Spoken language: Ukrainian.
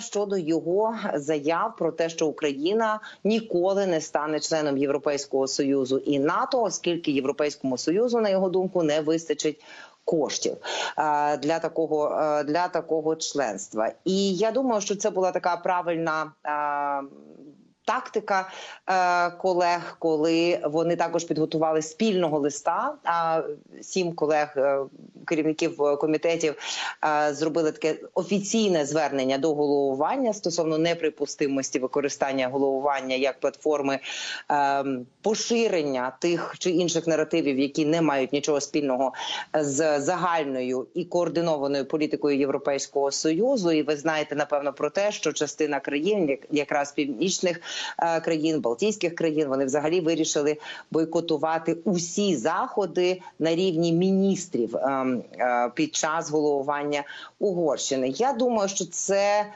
щодо його заяв про те, що Україна ніколи не стане членом Європейського союзу і НАТО, оскільки Європейському союзу, на його думку, не вистачить. Коштів е, для такого е, для такого членства, і я думаю, що це була така правильна е, тактика колег, коли вони також підготували спільного листа. Сім колег керівників комітетів е, зробили таке офіційне звернення до головування стосовно неприпустимості використання головування як платформи е, поширення тих чи інших наративів, які не мають нічого спільного з загальною і координованою політикою Європейського союзу. І ви знаєте напевно про те, що частина країн, як- якраз північних е, країн, Балтійських країн, вони взагалі вирішили бойкотувати усі заходи на рівні міністрів ем, е, під час головування Угорщини. Я думаю, що це.